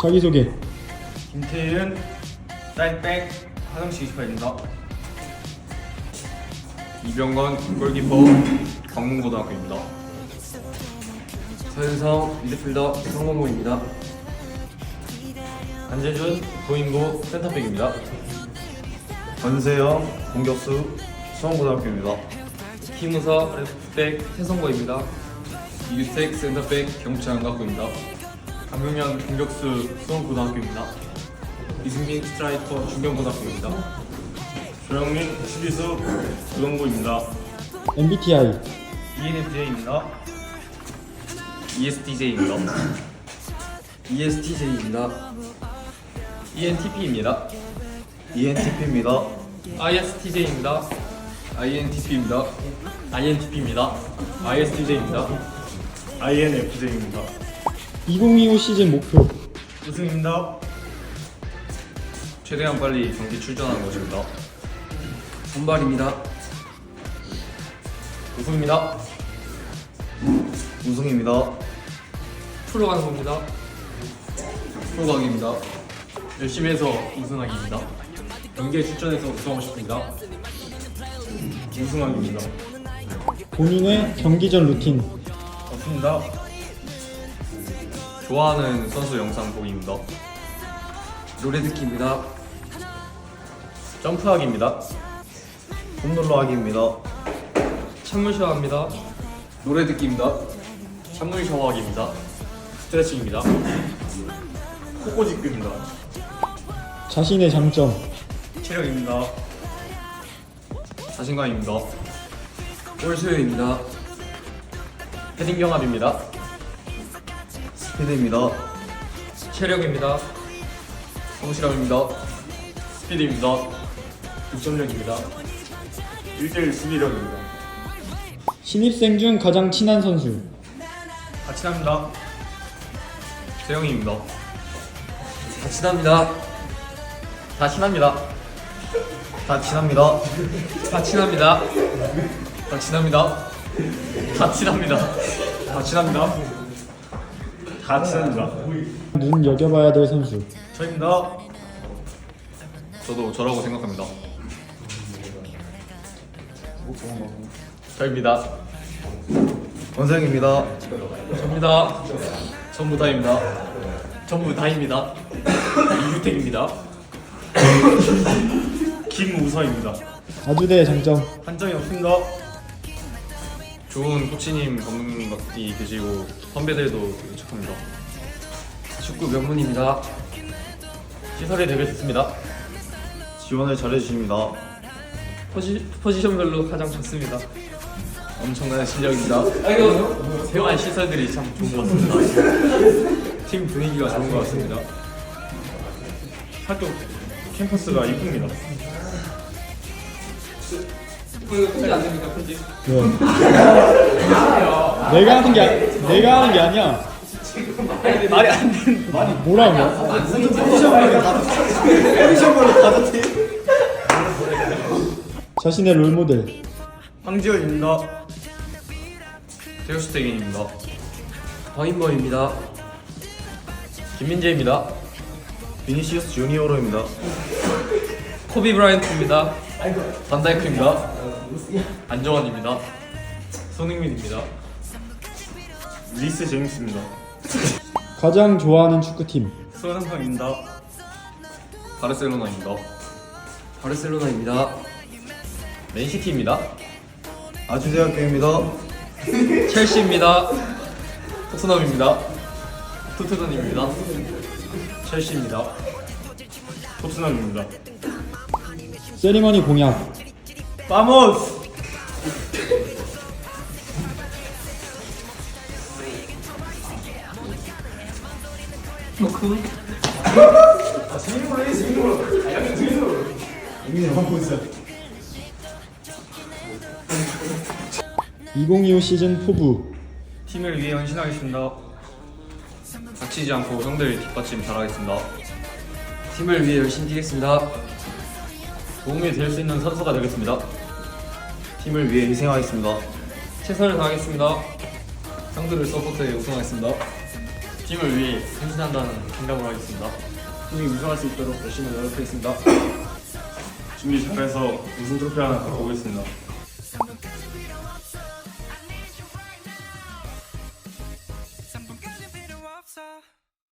자기소개. 김태일은 사이드백 화성시 28입니다. 이병건 골키퍼 광문고등학교입니다. 서윤성 미드필더 성공고입니다. 안재준 도인고 센터백입니다. 권세영 공격수 수원고등학교입니다. 김우서 레프트백 최성고입니다. 이규택 센터백 경북장학고입니다. 강명현 공격수 수원고등학교입니다. 이승민 스트라이커 중경고등학교입니다. 조영민 수비수 우영고입니다. MBTI. ENFJ입니다. ESTJ입니다. ESTJ입니다. ENTP입니다. ENTP입니다. ISTJ입니다. INTP입니다. INTP입니다. ISTJ입니다. INFJ입니다. 2025 시즌 목표. 우승입니다. 최대한 빨리 경기 출전하는 것입니다. 선발입니다. 우승입니다. 우승입니다. 프로 가는 겁니다. 프로 가기입니다. 열심히 해서 우승하기입니다. 경기에 출전해서 우승하고 싶습니다. 우승하기입니다. 본인의 경기 전 루틴. 없습니다. 좋아하는 선수 영상 보기입니다. 노래 듣기입니다. 점프하기입니다. 홈롤러 하기입니다. 찬물 샤워합니다. 노래 듣기입니다. 찬물 샤워하기입니다. 스트레칭입니다. 코꼬집기입니다. 자신의 장점. 체력입니다. 자신감입니다. 골수요입니다. 헤딩 경합입니다. 스피드입니다. 체력입니다. 성실함입니다. 스피드입니다. 득점력입니다. 1대1 수비력입니다. 신입생 중 가장 친한 선수. 같이 합니다. 재영입니다. 다 친합니다. 다 친합니다. 다 친합니다. 다 친합니다. 다 친합니다. 다 친합니다. 다 친합니다. 다 친합니다. 눈 여겨봐야 될 선수. 저입니다. 저도 저라고 생각합니다. 저입니다. 권세영입니다. 접니다. 전부 다입니다. 전부 다입니다. 이규택입니다. 김우서입니다. 아주대의 장점. 한정이 없습니다. 좋은 코치님, 감독님이 계시고 선배들도 되게 착합니다. 축구 명문입니다. 시설이 되게 좋습니다. 지원을 잘해주십니다. 포지, 포지션별로 가장 좋습니다. 엄청난 실력입니다. 아이고, 세요한 시설들이 참 좋은 것 같습니다. 팀 분위기가 좋은 것 같습니다. 학교 캠퍼스가 이쁩니다. 이거 편지 안 됩니까, 편지? 왜? 내가 하는 게 아- 내가 하는 게 아니야. 말이 안 되는 뭐라는 거야? 자신의 롤 모델. 황지현입니다. 테오스테긴입니다. 허인범입니다. 김민재입니다. 비니시우스 주니어로입니다. 코비 브라이언트입니다. 반다이크입니다. 안정환입니다. 손흥민입니다. 리스 제임스입니다. 가장 좋아하는 축구팀. 수원삼성입니다. 바르셀로나입니다. 바르셀로나입니다. 맨시티입니다. 아주대학교입니다. 첼시입니다. 토트넘입니다. 토트넘입니다. 첼시입니다. 토트넘입니다. 세리머니 공약. 파모스! (2025) 시즌 포부 팀을 위해 헌신하겠습니다. 다치지 않고 형들 뒷받침 잘하겠습니다. 팀을 위해 열심히 뛰겠습니다. 도움이 될 수 있는 선수가 되겠습니다. 팀을 위해 희생하겠습니다. 최선을 다하겠습니다. 형들을 서포트해 우승하겠습니다. 팀을 위해 헌신한다는 생각을 하겠습니다. 팀이 우승할 수 있도록 열심히 노력하겠습니다. 준비 잘해서 우승 트로피 하나 갖고 오겠습니다.